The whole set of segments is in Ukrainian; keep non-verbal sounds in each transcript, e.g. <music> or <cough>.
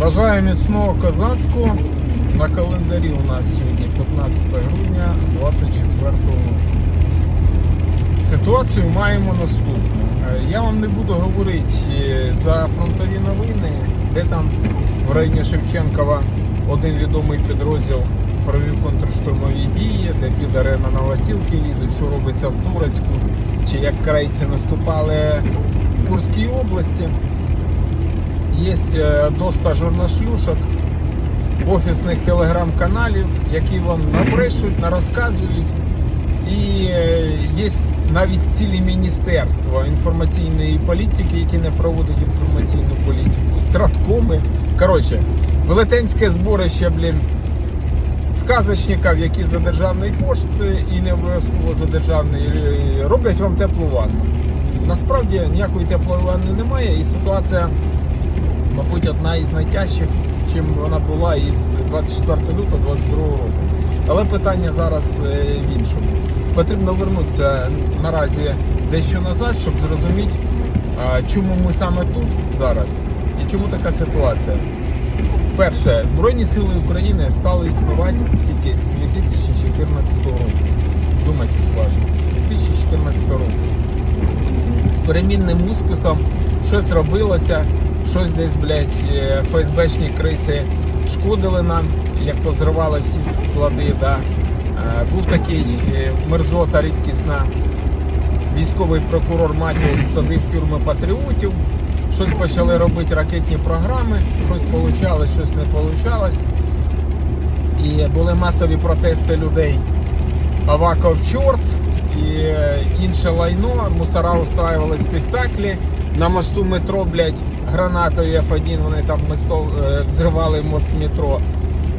Бажаю міцного козацького. На календарі у нас сьогодні 15 грудня 24 року. Ситуацію маємо наступну. Е, Я вам не буду говорити е, за фронтові новини, де там в районі Шевченкова один відомий підрозділ провів контрштурмові дії, де підари на Новосілки лізуть, що робиться в Турецьку, чи як крайці наступали в Курській області. Є е, доста журношлюшок, офісних телеграм-каналів, які вам набрешуть, нарозказують. І е, є навіть цілі міністерства інформаційної політики, які не проводять інформаційну політику, страткоми. Коротше, велетенське зборище, блін, сказочників, які за державний кошт і не обов'язково за державний, е, роблять вам теплу ванну. Насправді ніякої теплої ванни немає, і ситуація, мабуть, одна із найтяжчих, чим вона була із 24 лютого 22 року. Але питання зараз е, в іншому. Потрібно вернутися наразі дещо назад, щоб зрозуміти, чому ми саме тут зараз і чому така ситуація. Перше, Збройні Сили України стали існувати тільки з 2014 року. Думайте уважно, 2014 року. З перемінним успіхом щось робилося, щось десь, блядь, е, ФСБшні криси шкодили нам, як позривали всі склади. Да. Е, Був такий е, мерзота рідкісна. Військовий прокурор Матіус садив тюрми патріотів. Щось почали робити ракетні програми, щось вийшло, щось не вийшло. І були масові протести людей. Аваков чорт і інше лайно. Мусора устраювали спектаклі. На мосту метро, блядь, гранатою F1 вони там мисто, е, взривали мост метро.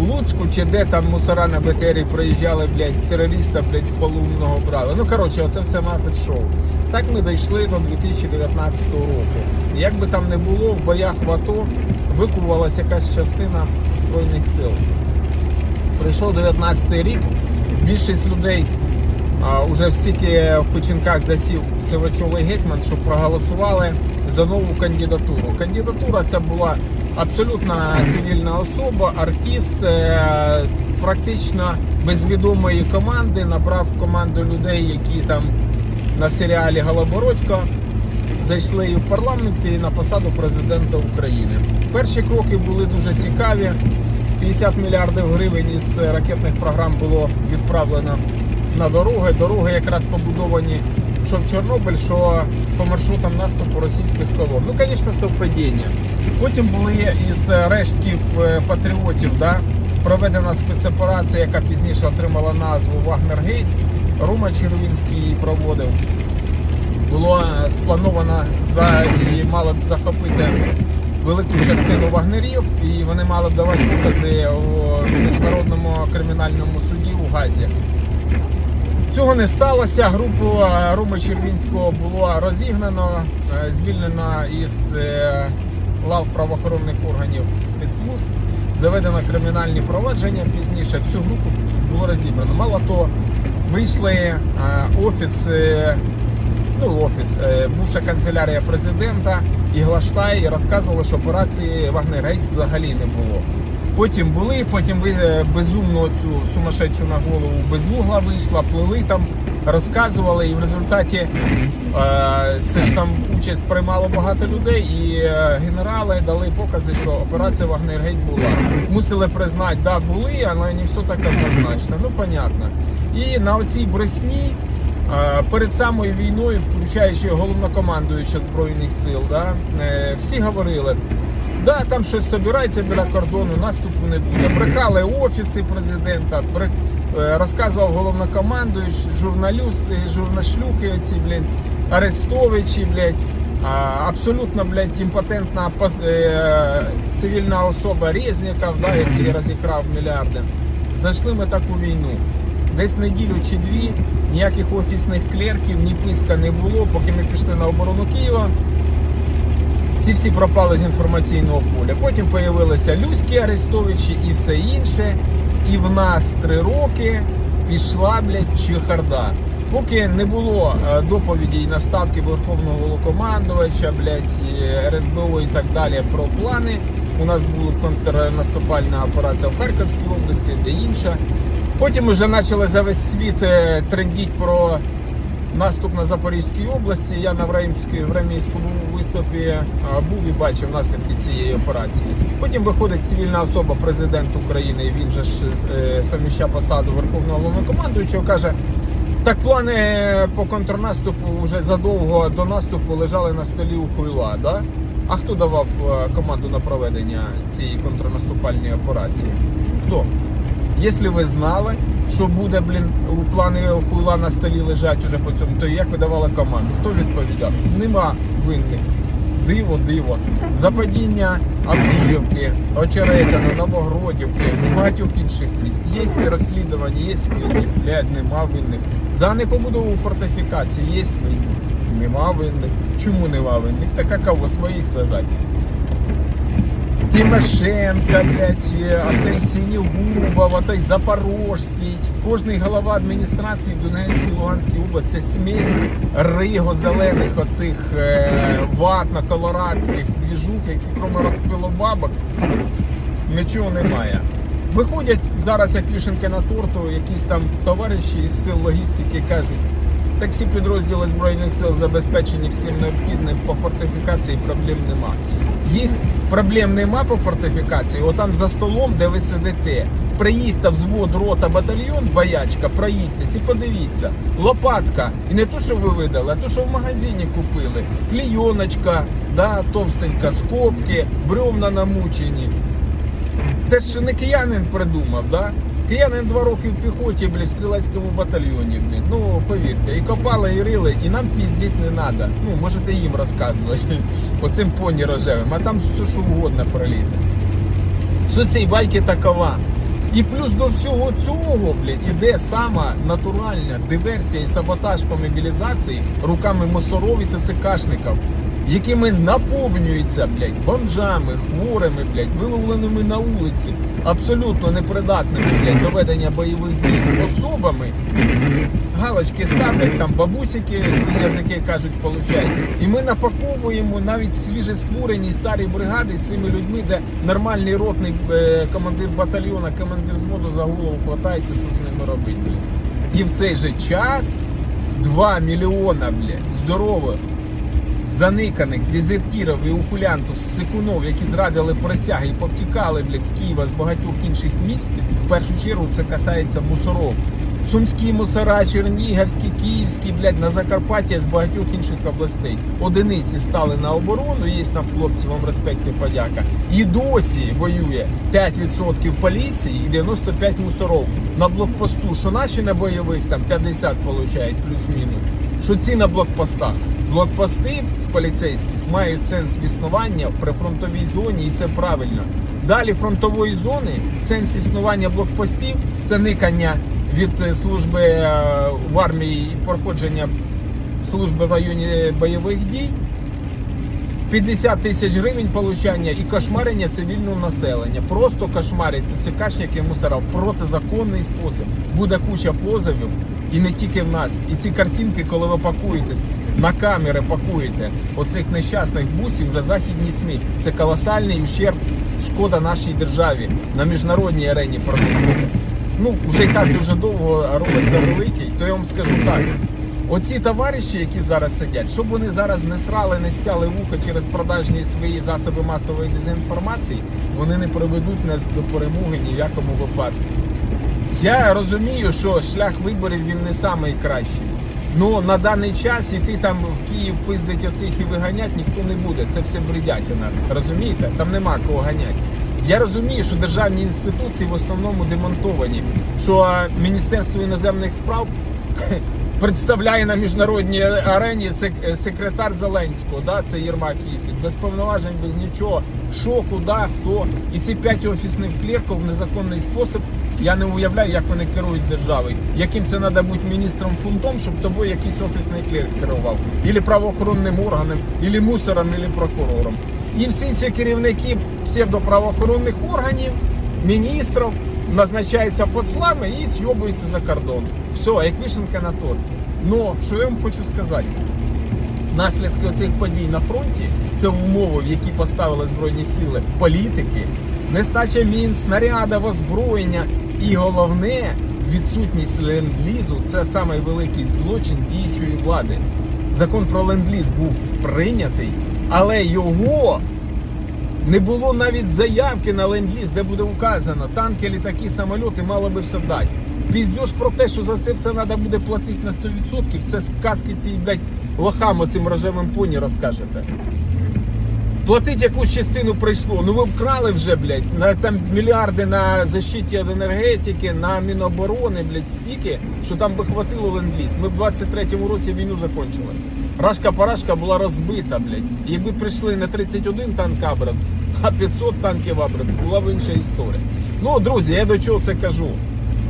У Луцьку чи де там мусора на БТРі проїжджали, блядь, терориста, блядь, полумного брали. Ну, коротше, оце все мапить шоу. Так ми дійшли до 2019 року. Як би там не було, в боях в АТО викувалася якась частина Збройних сил. Прийшов 19 рік, більшість людей а, уже стільки в печінках засів Сивачовий гетьман, що проголосували за нову кандидатуру. Кандидатура ця була абсолютно цивільна особа, артист, е, практично без відомої команди, набрав команду людей, які там на серіалі Голобородько зайшли і в парламент і на посаду президента України. Перші кроки були дуже цікаві. 50 мільярдів гривень із ракетних програм було відправлено на дороги. Дороги якраз побудовані що в Чорнобиль, що по маршрутам наступу російських колон. Ну, звісно, совпадіння. Потім були із рештків е, патріотів, да, проведена спецоперація, яка пізніше отримала назву Вагнергейт. Рома Червінський її проводив було е, сплановано за і мало б захопити велику частину вагнерів, і вони мали б давати покази у міжнародному кримінальному суді у Газі. Цього не сталося. Групу е, Руми Червінського було розігнано, е, звільнено із е, лав правоохоронних органів спецслужб, заведено кримінальні провадження. Пізніше всю групу було розібрано. Мало того, вийшли офіс ну, офіс, бувша канцелярія президента і Глаштай розказували, що операції Вагнерейт взагалі не було. Потім були, потім е, безумно цю сумасшедшу на голову безугла вийшла, плили там, розказували, і в результаті е, це ж там участь приймало багато людей, і е, генерали дали покази, що операція Вагнергейт була. Мусили признати, да, були, але не все так однозначно. Ну, понятно. І на оцій брехні. Перед самою війною, включаючи головнокомандуюча збройних сил, да, всі говорили, да, там щось збирається біля кордону, наступу не буде. Брехали офіси президента, брех- е, розказував головнокомандуючий, журналюсти, журнашлюхи, оці, блін, арестовичі, блядь, а, абсолютно, блядь, імпотентна е, цивільна особа Резніков, да, який розікрав мільярди. Зайшли ми так у війну. Десь неділю чи дві ніяких офісних клерків, ні писка не було, поки ми пішли на оборону Києва. Ці всі пропали з інформаційного поля. Потім з'явилися Люські Арестовичі і все інше. І в нас три роки пішла, блядь, чехарда. Поки не було е, доповіді і наставки Верховного Головнокомандувача, блядь, РНБО і так далі про плани. У нас була контрнаступальна операція в Харківській області, де інша. Потім вже почали за весь світ е, трендіть про наступ на Запорізькій області. Я на Времській, Времівському виступі е, був і бачив наслідки цієї операції. Потім виходить цивільна особа, президент України, він же ж е, совміщав посаду Верховного Головнокомандуючого, каже. Так плани по контрнаступу вже задовго до наступу лежали на столі у Хуйла, да? А хто давав е, команду на проведення цієї контрнаступальної операції? Хто? Якщо ви знали, що буде, блін, у плани Хуйла на столі лежать уже по цьому, то як ви давали команду? Хто відповідав? Нема винних. Диво, диво. За падіння Авдіївки, Очеретина, Новогродівки, багатьох інших міст. Є розслідування, є винні, блядь, нема винних. За непобудову фортифікації є винні. Нема винних. Чому нема винних? Так а кого своїх сажать? Тимошенко, блядь, а цей Синігубов, а той Запорожський, кожний голова адміністрації в Донецькій Луганській області це смесь риго зелених оцих е, ватно-колорадських двіжук, які крім розпилобабок нічого немає. Виходять зараз, як вішенки на торту, якісь там товариші із сил логістики кажуть, так всі підрозділи Збройних сил забезпечені всім необхідним по фортифікації проблем нема. Їх проблем нема по фортифікації, отам за столом, де ви сидите. Приїдьте взвод, рота, батальйон, боячка, проїдьтесь і подивіться. Лопатка. І не то, що ви видали, а то, що в магазині купили. Клійоночка, да, товстенька, скобки, бревна намучені. Це ж не киянин придумав, да? Киянин два роки в піхоті, блядь, в стрілецькому батальйоні, блядь. Ну, повірте, і копали, і рили, і нам піздіть не треба. Ну, можете їм розказувати, <laughs> оцим поні рожевим, а там все що угодно пролізе. Суть цієї байки такова. І плюс до всього цього, блядь, іде сама натуральна диверсія і саботаж по мобілізації руками мусоров і ТЦКшників, якими наповнюються, блядь, бомжами, хворими, блядь, виловленими на вулиці, абсолютно непридатними, блядь, до ведення бойових дій особами. Галочки ставлять, там бабусики язики кажуть, получають. І ми напаковуємо навіть свіжестворені старі бригади з цими людьми, де нормальний ротний е, командир батальйона, командир взводу за голову хватається, що з ними робити. І в цей же час 2 мільйона блядь, здорових, заниканих дезертірів і ухулянтів, сикунов, які зрадили присяги і повтікали блядь, з Києва, з багатьох інших міст. В першу чергу це касається мусоров. Сумські мусора, Чернігівські, Київські, блядь, на Закарпаття з багатьох інших областей. Одиниці стали на оборону, є там хлопці, вам респект і подяка. І досі воює 5% поліції і 95 мусоров на блокпосту. Що наші на бойових там 50 получають плюс-мінус. Що ці на блокпостах? Блокпости з поліцейських мають сенс існування в прифронтовій зоні, і це правильно. Далі фронтової зони сенс існування блокпостів це никання від е, служби е, в армії і проходження служби в районі бойових дій. 50 тисяч гривень получання і кошмарення цивільного населення. Просто кошмарять ТЦКшники мусора в протизаконний спосіб. Буде куча позовів і не тільки в нас. І ці картинки, коли ви пакуєтесь, на камери пакуєте оцих нещасних бусів вже західні СМІ. Це колосальний ущерб, шкода нашій державі на міжнародній арені проноситься. Ну, вже і так дуже довго робиться великий, то я вам скажу так. Оці товариші, які зараз сидять, щоб вони зараз не срали, не стяли вуха через продажні свої засоби масової дезінформації, вони не приведуть нас до перемоги ні в якому випадку. Я розумію, що шлях виборів він не найкращий. Ну на даний час іти там в Київ пиздить оцих і виганять ніхто не буде. Це все бредятина. Розумієте? Там нема кого ганяти. Я розумію, що державні інституції в основному демонтовані, що Міністерство іноземних справ представляє на міжнародній арені сек- секретар Зеленського, да, це Єрмак їздить, без повноважень, без нічого. Що, куди, хто. І ці п'ять офісних клерків в незаконний спосіб. Я не уявляю, як вони керують державою. Яким це треба бути міністром фунтом, щоб тобою якийсь офісний клерк керував, Ілі правоохоронним органом, ілі мусором, ілі прокурором. І всі ці керівники псевдоправоохоронних органів, міністрів назначаються послами і з'йобуються за кордон. Все, як вишенка на торті. Ну, що я вам хочу сказати? Наслідки оцих подій на фронті це умови, в які поставили Збройні сили політики, нестача мін, снарядів, озброєння і головне відсутність ленд-лізу це самий великий злочин діючої влади. Закон про ленд-ліз був прийнятий, але його не було навіть заявки на ленд-ліз, де буде указано, танки, літаки, самольоти мало би все дати. Піздєш про те, що за це все треба буде платити на 100%, це сказки ці, блядь, лохам оцим рожевим поні розкажете. Платить якусь частину прийшло. Ну ви вкрали вже, блядь, на там мільярди на защиті від енергетики, на Міноборони, блядь, стільки, що там би хватило ленд-ліз. Ми в 23-му році війну закончили. Рашка парашка була розбита, блядь. Якби прийшли не 31 танк Абрамс, а 500 танків Абрамс, була б інша історія. Ну, друзі, я до чого це кажу.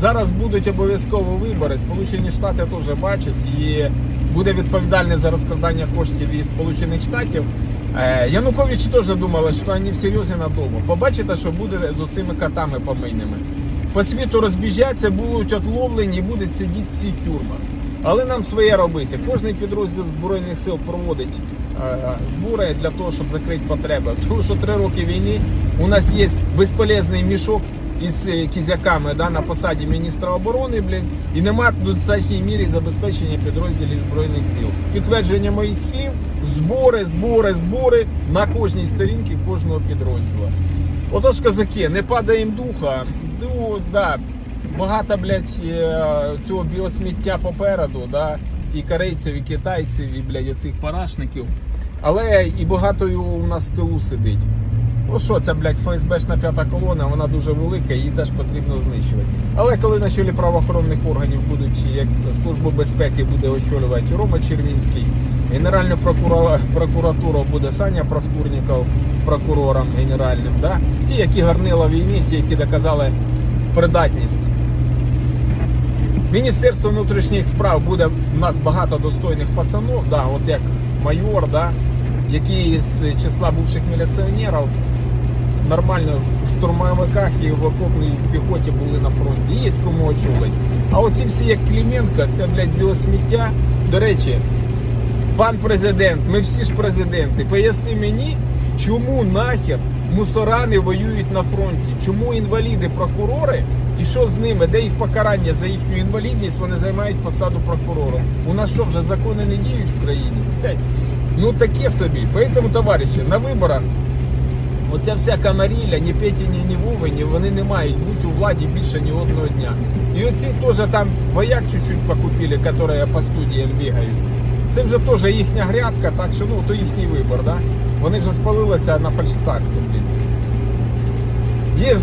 Зараз будуть обов'язково вибори. Сполучені Штати теж бачать і буде відповідальний за розкрадання коштів із Сполучених Штатів. Е, Януковичі теж думали, що вони всерйозі надовго. Побачите, що буде з оцими котами помийними. По світу розбіжаться, будуть отловлені і будуть сидіти всі в тюрмах. Але нам своє робити. Кожний підрозділ Збройних сил проводить е, збори для того, щоб закрити потреби. Тому що три роки війни у нас є безполезний мішок із е, кізяками да, на посаді міністра оборони, блін, і нема в достатній мірі забезпечення підрозділів збройних сил. Підтвердження моїх слів: збори, збори, збори на кожній сторінці кожного підрозділу. Отож, козаки, не падаємо духа. Ну, да, багато, блядь, е, цього біосміття попереду, да, і корейців, і китайців, і, блядь, оцих парашників. Але і багато у нас в тилу сидить. Ну що це, блядь, ФСБшна п'ята колона, вона дуже велика, її теж потрібно знищувати. Але коли на чолі правоохоронних органів будуть, як Службу безпеки буде очолювати Рома Червінський, Генеральну прокура- прокуратуру буде Саня Проскурніков прокурором генеральним, да? ті, які гарнила війни, ті, які доказали придатність. Міністерство внутрішніх справ буде у нас багато достойних пацанів, да, от як майор, да, які з числа бувших міліціонерів нормально в штурмовиках і в окопній піхоті були на фронті. Є кому очолить. А оці всі, як Клименко, це, блядь, біосміття. До речі, пан президент, ми всі ж президенти, поясни мені, чому нахер мусорани воюють на фронті? Чому інваліди прокурори? І що з ними? Де їх покарання за їхню інвалідність? Вони займають посаду прокурора. У нас що вже закони не діють в країні? Ну таке собі. Поэтому, товариші, на виборах Оця вся камарілля, ні Петі, ні, ні Вови, ні, вони не мають бути у владі більше ні одного дня. І оці теж там вояк чуть-чуть покупили, які по студіям бігають. Це вже теж їхня грядка, так що ну, то їхній вибор, да? Вони вже спалилися на фальшстарті, блін. Є,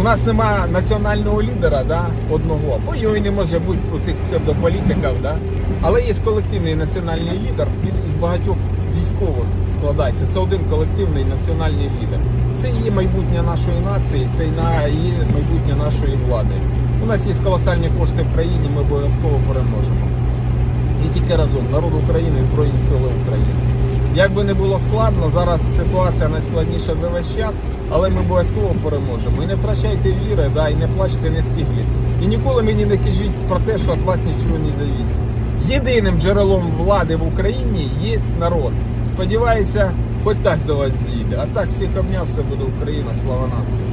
у нас нема національного лідера, да, одного, бо його не може бути у цих псевдополітиків, да? але є колективний національний лідер, він із багатьох військових складається. Це один колективний національний лідер. Це є майбутнє нашої нації, це є майбутнє нашої влади. У нас є колосальні кошти в країні, ми обов'язково переможемо. І тільки разом народ України Збройні Сили. Як би не було складно, зараз ситуація найскладніша за весь час, але ми обов'язково переможемо. І не втрачайте віри, да, і не плачте, не скіглі. І ніколи мені не кажіть про те, що від вас нічого не завісить. Єдиним джерелом влади в Україні є народ. Сподіваюся, хоч так до вас дійде. А так всіх обняв, все буде Україна, слава нації.